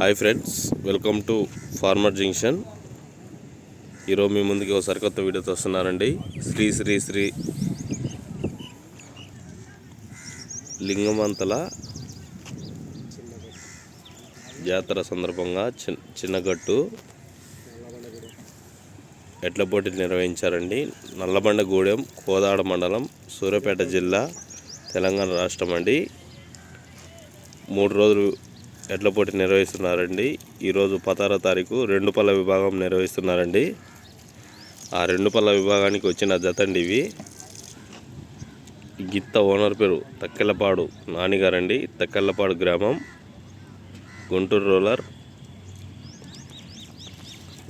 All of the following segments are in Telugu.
Hi friends welcome to farmer junction. ఈరోజు మీ ముందుకి ఒక సరికొత్త వీడియోతో వస్తున్నారండి శ్రీ శ్రీ శ్రీ లింగమంతల జాతర సందర్భంగా చిన్న చిన్నగట్టు ఎడ్ల పోటీలు నిర్వహించారండి. నల్లబండగూడెం కోదాడ మండలం సూర్యాపేట జిల్లా తెలంగాణ రాష్ట్రం అండి. మూడు రోజులు ఎడ్ల పోటీ నిర్వహిస్తున్నారండి. ఈరోజు పదహారో తారీఖు రెండు పళ్ళ విభాగం నిర్వహిస్తున్నారండి. ఆ రెండు పళ్ళ విభాగానికి వచ్చిన జతండి ఇవి. గిత్త ఓనర్ పేరు తక్కెళ్ళపాడు నానిగారండి. తక్కెళ్ళపాడు గ్రామం గుంటూరు రూలర్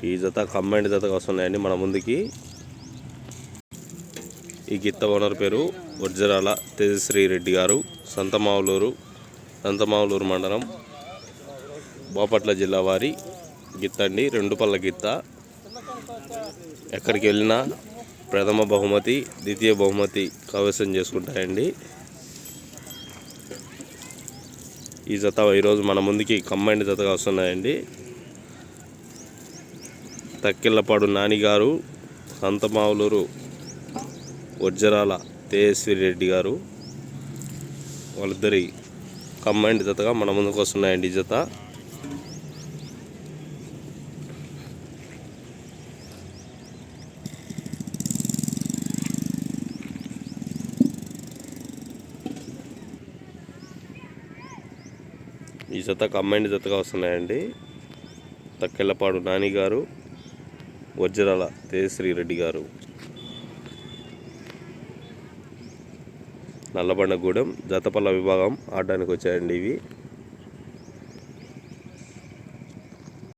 ఈ జత కంబైండ్ జతగా వస్తున్నాయండి మన ముందుకి. ఈ గిత్త ఓనర్ పేరు వజ్రాల తేజశ్రీ రెడ్డి గారు. సంతమావులూరు సంతమావులూరు మండలం బాపట్ల జిల్లా వారి గిత్త అండి రెండు పళ్ళ గిత్త. ఎక్కడికి వెళ్ళినా ప్రథమ బహుమతి ద్వితీయ బహుమతి కైవసం చేసుకుంటాయండి. ఈ జత ఈరోజు మన ముందుకి కంబైండ్ జతగా వస్తున్నాయండి. తక్కిళ్ళపాడు నానిగారు సంతమావులూరు వజ్రాల తేజస్వి రెడ్డి గారు వాళ్ళిద్దరి కంబైండ్ జతగా మన ముందుకు వస్తున్నాయండి ఈ జత. ఈ జత కంబైండ్ జతగా వస్తున్నాయండి. తక్కెళ్ళపాడు నాని గారు వజ్రాల తేజశ్రీ రెడ్డి గారు. నల్లబండగూడెం జతపల్ల విభాగం ఆడడానికి వచ్చాయండి ఇవి.